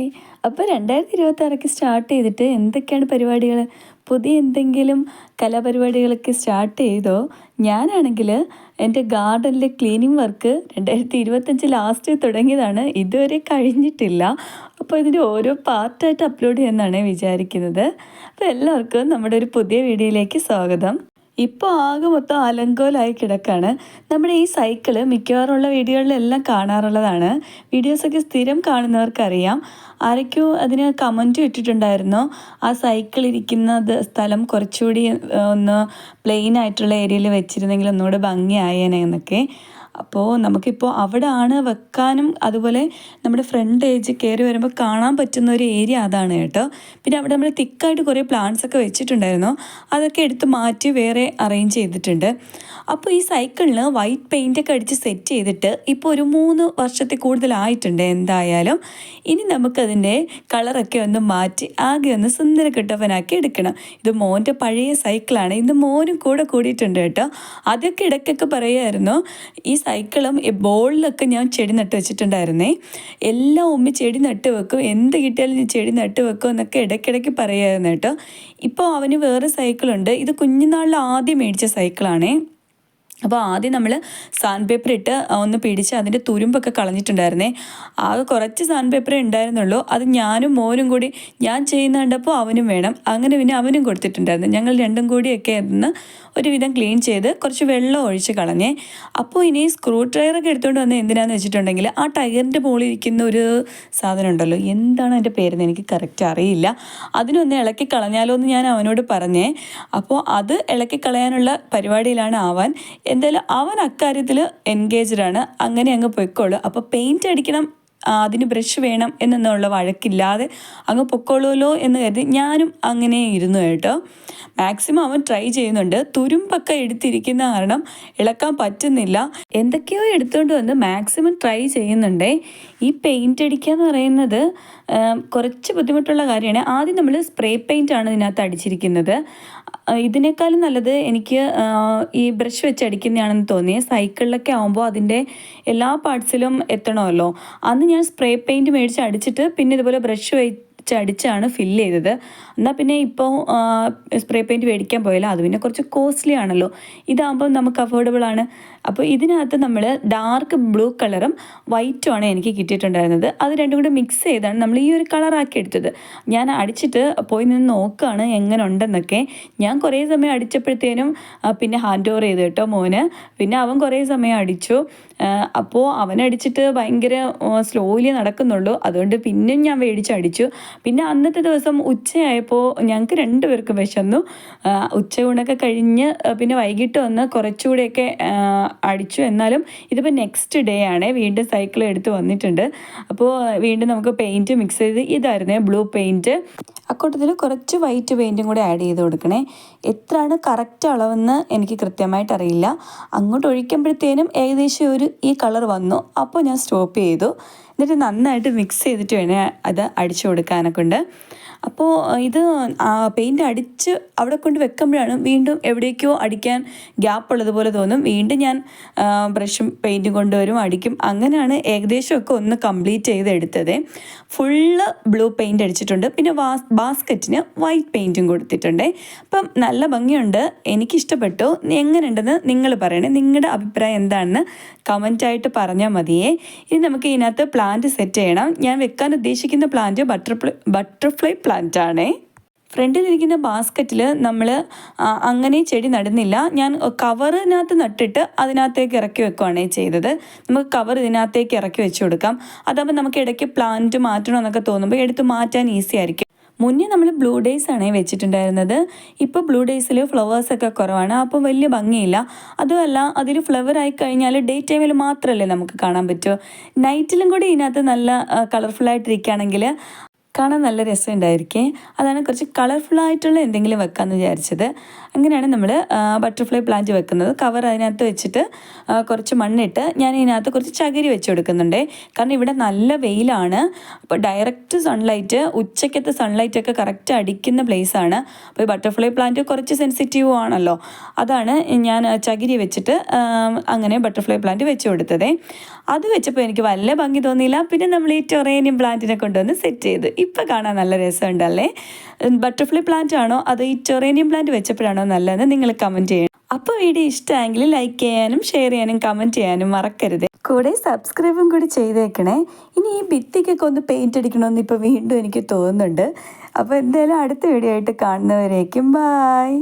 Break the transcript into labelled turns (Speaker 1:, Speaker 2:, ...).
Speaker 1: Hi അപ്പോൾ രണ്ടായിരത്തി ഇരുപത്താറൊക്കെ start ചെയ്തിട്ട് എന്തൊക്കെയാണ് പരിപാടികൾ പുതിയ എന്തെങ്കിലും കലാപരിപാടികളൊക്കെ സ്റ്റാർട്ട് ചെയ്തോ? ഞാനാണെങ്കിൽ എന്റെ ഗാർഡനിലെ ക്ലീനിങ് വർക്ക് രണ്ടായിരത്തി ഇരുപത്തഞ്ച് ലാസ്റ്റ് തുടങ്ങിയതാണ്. ഇതുവരെ കഴിഞ്ഞിട്ടില്ല. അപ്പോൾ ഇതിന്റെ ഓരോ പാർട്ടായിട്ട് അപ്ലോഡ് ചെയ്യുമെന്നാണ് വിചാരിക്കുന്നത്. അപ്പോൾ എല്ലാവർക്കും നമ്മുടെ ഒരു പുതിയ വീഡിയോയിലേക്ക് സ്വാഗതം. ഇപ്പോൾ ആകെ മൊത്തം അലങ്കോലായി കിടക്കാണ്. നമ്മുടെ ഈ സൈക്കിൾ മിക്കവാറുള്ള വീഡിയോകളിലെല്ലാം കാണാറുള്ളതാണ്. വീഡിയോസൊക്കെ സ്ഥിരം കാണുന്നവർക്കറിയാം. ആരൊക്കെയോ അതിന് കമന്റും ഇട്ടിട്ടുണ്ടായിരുന്നു. ആ സൈക്കിൾ ഇരിക്കുന്നത് സ്ഥലം കുറച്ചുകൂടി ഒന്ന് പ്ലെയിൻ ആയിട്ടുള്ള ഏരിയയിൽ വെച്ചിരുന്നെങ്കിൽ ഒന്നുകൂടെ ഭംഗിയായേനെ എന്നൊക്കെ. അപ്പോൾ നമുക്കിപ്പോൾ അവിടെ ആണ് വെക്കാനും അതുപോലെ നമ്മുടെ ഫ്രണ്ട് ഏജ് കയറി വരുമ്പോൾ കാണാൻ പറ്റുന്ന ഒരു ഏരിയ അതാണ് കേട്ടോ. പിന്നെ അവിടെ നമ്മൾ തിക്കായിട്ട് കുറേ പ്ലാന്റ്സ് ഒക്കെ വെച്ചിട്ടുണ്ടായിരുന്നു. അതൊക്കെ എടുത്ത് മാറ്റി വേറെ അറേഞ്ച് ചെയ്തിട്ടുണ്ട്. അപ്പോൾ ഈ സൈക്കിളിന് വൈറ്റ് പെയിന്റ് ഒക്കെ അടിച്ച് സെറ്റ് ചെയ്തിട്ട് ഇപ്പോൾ ഒരു മൂന്ന് വർഷത്തിൽ കൂടുതലായിട്ടുണ്ട് എന്തായാലും. ഇനി നമുക്കതിന്റെ കളറൊക്കെ ഒന്ന് മാറ്റി ആകെ ഒന്ന് സുന്ദര കിട്ടവനാക്കി എടുക്കണം. ഇത് മോന്റെ പഴയ സൈക്കിളാണ് ഇന്ന് മോനും കൂടെ കൂടിയിട്ടുണ്ട് കേട്ടോ. അതൊക്കെ ഇടയ്ക്കൊക്കെ പറയുമായിരുന്നു ഈ സൈക്കിളും ഈ ബോളിലൊക്കെ ഞാൻ ചെടി നട്ട് വെച്ചിട്ടുണ്ടായിരുന്നേ. എല്ലാം ഉമ്മി ചെടി നട്ട് വെക്കും എന്ത് കിട്ടിയാലും ഞാൻ ചെടി നട്ട് വെക്കും എന്നൊക്കെ ഇടയ്ക്കിടയ്ക്ക് പറയുമായിരുന്നു കേട്ടോ. ഇപ്പോൾ അവന് വേറെ സൈക്കിളുണ്ട്. ഇത് കുഞ്ഞുനാളിൽ ആദ്യം മേടിച്ച സൈക്കിളാണേ. അപ്പോൾ ആദ്യം നമ്മൾ സാൻഡ് പേപ്പർ ഇട്ട് ഒന്ന് പിടിച്ച് അതിന്റെ തുരുമ്പൊക്കെ കളഞ്ഞിട്ടുണ്ടായിരുന്നേ. ആകെ കുറച്ച് സാൻഡ് പേപ്പർ ഉണ്ടായിരുന്നുള്ളൂ. അത് ഞാനും മോനും കൂടി ഞാൻ ചെയ്യുന്ന കണ്ടപ്പോൾ അവനും വേണം. അങ്ങനെ പിന്നെ അവനും കൊടുത്തിട്ടുണ്ടായിരുന്നു. ഞങ്ങൾ രണ്ടും കൂടിയൊക്കെ ഒന്ന് ഒരുവിധം ക്ലീൻ ചെയ്ത് കുറച്ച് വെള്ളം ഒഴിച്ച് കളഞ്ഞേ. അപ്പോൾ ഇനി സ്ക്രൂ ഡ്രൈവറൊക്കെ എടുത്തുകൊണ്ട് വന്ന് എന്തിനാന്ന് വെച്ചിട്ടുണ്ടെങ്കിൽ ആ ടയറിന്റെ മുകളിൽ ഇരിക്കുന്ന ഒരു സാധനം ഉണ്ടല്ലോ. എന്താണ് അതിന്റെ പേരെന്ന് എനിക്ക് കറക്റ്റ് അറിയില്ല. അതിനൊന്ന് ഇളക്കി കളഞ്ഞാലോ എന്ന് ഞാൻ അവനോട് പറഞ്ഞേ. അപ്പോൾ അത് ഇളക്കി കളയാനുള്ള പരിപാടിയിലാണ് ആവാൻ. എന്തായാലും അവൻ അക്കാര്യത്തിൽ എൻഗേജ്ഡ് ആണ്. അങ്ങനെ അങ്ങ് പൊയ്ക്കോളൂ. അപ്പോൾ പെയിന്റ് അടിക്കണം അതിന് ബ്രഷ് വേണം എന്നുള്ള വഴക്കില്ലാതെ അങ്ങ് പൊക്കോളുമല്ലോ എന്ന് കരുതി ഞാനും അങ്ങനെ ഇരുന്നു കേട്ടോ. മാക്സിമം അവൻ ട്രൈ ചെയ്യുന്നുണ്ട്. തുരുമ്പൊക്കെ എടുത്തിരിക്കുന്ന കാരണം ഇളക്കാൻ പറ്റുന്നില്ല. എന്തൊക്കെയോ എടുത്തുകൊണ്ട് വന്ന് മാക്സിമം ട്രൈ ചെയ്യുന്നുണ്ടേ. ഈ പെയിന്റ് അടിക്കുക എന്ന് പറയുന്നത് കുറച്ച് ബുദ്ധിമുട്ടുള്ള കാര്യമാണ്. ആദ്യം നമ്മൾ സ്പ്രേ പെയിന്റ് ആണ് ഇതിനകത്ത് അടിച്ചിരിക്കുന്നത്. ഇതിനേക്കാളും നല്ലത് എനിക്ക് ഈ ബ്രഷ് വെച്ച് അടിക്കുന്നതാണെന്ന് തോന്നി സൈക്കിളിലൊക്കെ ആകുമ്പോൾ അതിന്റെ എല്ലാ പാർട്സിലും എത്തണമല്ലോ. അന്ന് ഞാൻ സ്പ്രേ പെയിന്റ് മേടിച്ച് അടിച്ചിട്ട് പിന്നെ ഇതുപോലെ ബ്രഷ് വെച്ച് അടിച്ചാണ് ഫില്ല് ചെയ്തത്. എന്നാൽ പിന്നെ ഇപ്പോൾ സ്പ്രേ പെയിന്റ് മേടിക്കാൻ പോയാലോ? അത് പിന്നെ കുറച്ച് കോസ്റ്റ്ലി ആണല്ലോ. ഇതാകുമ്പോൾ നമുക്ക് അഫോർഡബിൾ ആണ്. അപ്പോൾ ഇതിനകത്ത് നമ്മൾ ഡാർക്ക് ബ്ലൂ കളറും വൈറ്റും ആണ് എനിക്ക് കിട്ടിയിട്ടുണ്ടായിരുന്നത്. അത് രണ്ടും കൂടെ മിക്സ് ചെയ്താണ് നമ്മൾ ഈ ഒരു കളറാക്കി എടുത്തത്. ഞാൻ അടിച്ചിട്ട് പോയി നിന്ന് നോക്കുകയാണ് എങ്ങനെ ഉണ്ടെന്നൊക്കെ ഞാൻ കുറേ സമയം അടിച്ചപ്പോഴത്തേനും പിന്നെ ഹാൻഡ് ഓവർ ചെയ്തു കേട്ടോ മോന്. പിന്നെ അവൻ കുറേ സമയം അടിച്ചു. അപ്പോൾ അവനടിച്ചിട്ട് ഭയങ്കര സ്ലോലി നടക്കുന്നുള്ളൂ. അതുകൊണ്ട് പിന്നെയും ഞാൻ മേടിച്ച് അടിച്ചു. പിന്നെ അന്നത്തെ ദിവസം ഉച്ചയായപ്പോൾ ഞങ്ങൾക്ക് രണ്ടുപേർക്കും വിശന്നു. ഉച്ചയൂണൊക്കെ കഴിഞ്ഞ് പിന്നെ വൈകിട്ട് വന്ന് കുറച്ചുകൂടെയൊക്കെ അടിച്ചു. എന്നാലും ഇതിപ്പോൾ നെക്സ്റ്റ് ഡേ ആണ്. വീണ്ടും സൈക്കിൾ എടുത്ത് വന്നിട്ടുണ്ട്. അപ്പോൾ വീണ്ടും നമുക്ക് പെയിന്റ് മിക്സ് ചെയ്ത് ഇതായിരുന്നു ബ്ലൂ പെയിന്റ് അക്കൂട്ടത്തിൽ കുറച്ച് വൈറ്റ് പെയിന്റും കൂടെ ആഡ് ചെയ്ത് കൊടുക്കണേ. എത്രയാണ് കറക്റ്റ് അളവെന്ന് എനിക്ക് കൃത്യമായിട്ട് അറിയില്ല. അങ്ങോട്ട് ഒഴിക്കുമ്പോഴത്തേനും ഏകദേശം ഒരു ഈ കളർ വന്നു. അപ്പോൾ ഞാൻ സ്റ്റോപ്പ് ചെയ്തു. എന്നിട്ട് നന്നായിട്ട് മിക്സ് ചെയ്തിട്ട് വേണേൽ അത് അടിച്ചു കൊടുക്കാനൊക്കെ ഉണ്ട്. അപ്പോൾ ഇത് പെയിന്റ് അടിച്ച് അവിടെ കൊണ്ട് വെക്കുമ്പോഴാണ് വീണ്ടും എവിടേക്കോ അടിക്കാൻ ഗ്യാപ്പ് ഉള്ളതുപോലെ തോന്നും. വീണ്ടും ഞാൻ ബ്രഷും പെയിന്റും കൊണ്ടുവരും അടിക്കും. അങ്ങനെയാണ് ഏകദേശമൊക്കെ ഒന്ന് കംപ്ലീറ്റ് ചെയ്ത് എടുത്തത്. ഫുള്ള് ബ്ലൂ പെയിന്റ് അടിച്ചിട്ടുണ്ട്. പിന്നെ വാസ് ബാസ്ക്കറ്റിന് വൈറ്റ് പെയിന്റും കൊടുത്തിട്ടുണ്ട്. അപ്പം നല്ല ഭംഗിയുണ്ട്. എനിക്കിഷ്ടപ്പെട്ടു. എങ്ങനെയുണ്ടെന്ന് നിങ്ങൾ പറയണേ. നിങ്ങളുടെ അഭിപ്രായം എന്താണെന്ന് കമന്റായിട്ട് പറഞ്ഞാൽ മതിയേ. ഇനി നമുക്ക് ഇതിനകത്ത് പ്ലാന്റ് സെറ്റ് ചെയ്യണം. ഞാൻ വെക്കാൻ ഉദ്ദേശിക്കുന്ന പ്ലാന്റ് ബട്ടർഫ്ലൈ ബട്ടർഫ്ലൈ പ്ലാന്റ് ആണേ. ഫ്രണ്ടിലിരിക്കുന്ന ബാസ്ക്കറ്റിൽ നമ്മൾ അങ്ങനെ ചെടി നടുന്നില്ല. ഞാൻ കവറിനകത്ത് നട്ടിട്ട് അതിനകത്തേക്ക് ഇറക്കി വെക്കുകയാണ് ചെയ്തത്. നമുക്ക് കവർ ഇതിനകത്തേക്ക് ഇറക്കി വെച്ച് കൊടുക്കാം. അതാകുമ്പോൾ നമുക്ക് ഇടയ്ക്ക് പ്ലാന്റ് മാറ്റണമെന്നൊക്കെ തോന്നുമ്പോൾ എടുത്ത് മാറ്റാൻ ഈസി ആയിരിക്കും. മുന്നേ നമ്മൾ ബ്ലൂ ഡേയ്സ് ആണ് വെച്ചിട്ടുണ്ടായിരുന്നത്. ഇപ്പോൾ ബ്ലൂ ഡേയ്സിൽ ഫ്ലവേഴ്സൊക്കെ കുറവാണ്. അപ്പോൾ വലിയ ഭംഗിയില്ല. അതുമല്ല അതിൽ ഫ്ലവർ ആയി കഴിഞ്ഞാൽ ഡേ ടൈമിൽ മാത്രമല്ലേ നമുക്ക് കാണാൻ പറ്റുമോ നൈറ്റിലും കൂടി ഇതിനകത്ത് നല്ല കളർഫുള്ളായിട്ടിരിക്കുകയാണെങ്കിൽ കാണാൻ നല്ല രസമുണ്ടായിരിക്കേ. അതാണ് കുറച്ച് കളർഫുള്ളായിട്ടുള്ള എന്തെങ്കിലും വെക്കാമെന്ന് വിചാരിച്ചത്. അങ്ങനെയാണ് നമ്മൾ ബട്ടർഫ്ലൈ പ്ലാന്റ് വെക്കുന്നത്. കവർ അതിനകത്ത് വെച്ചിട്ട് കുറച്ച് മണ്ണിട്ട് ഞാൻ ഇതിനകത്ത് കുറച്ച് ചകിരി വെച്ച് കൊടുക്കുന്നുണ്ട്. കാരണം ഇവിടെ നല്ല വെയിലാണ്. അപ്പോൾ ഡയറക്റ്റ് സൺലൈറ്റ് ഉച്ചയ്ക്കത്തെ സൺലൈറ്റൊക്കെ കറക്റ്റ് അടിക്കുന്ന പ്ലേസാണ് അപ്പോൾ ഈ ബട്ടർഫ്ലൈ പ്ലാന്റ് കുറച്ച് സെൻസിറ്റീവ് ആണല്ലോ. അതാണ് ഞാൻ ചകിരി വെച്ചിട്ട് അങ്ങനെ ബട്ടർഫ്ലൈ പ്ലാന്റ് വെച്ച് കൊടുത്തത്. അത് വെച്ചപ്പോൾ എനിക്ക് വല്ല ഭംഗി തോന്നിയില്ല. പിന്നെ നമ്മൾ ഈ ടൊറേനിയം പ്ലാന്റിനെ കൊണ്ടുവന്ന് സെറ്റ് ചെയ്തു. ഇപ്പം കാണാൻ നല്ല രസമുണ്ടല്ലേ? ബട്ടർഫ്ലൈ പ്ലാന്റ് ആണോ? അതോ ഈ ടൊറേനിയം പ്ലാന്റ് വെച്ചപ്പോഴാണോ നല്ലതെന്ന് നിങ്ങൾ കമന്റ് ചെയ്യണം. അപ്പോൾ വീഡിയോ ഇഷ്ടമായെങ്കിൽ ലൈക്ക് ചെയ്യാനും ഷെയർ ചെയ്യാനും കമന്റ് ചെയ്യാനും മറക്കരുത്. കൂടെ സബ്സ്ക്രൈബും കൂടി ചെയ്തേക്കണേ. ഇനി ഈ ഭിത്തിക്കൊക്കെ ഒന്ന് പെയിന്റ് അടിക്കണമെന്ന് ഇപ്പോൾ വീണ്ടും എനിക്ക് തോന്നുന്നുണ്ട്. അപ്പോൾ എന്തായാലും അടുത്ത വീഡിയോ ആയിട്ട് കാണുന്നവരേക്കും ബായ്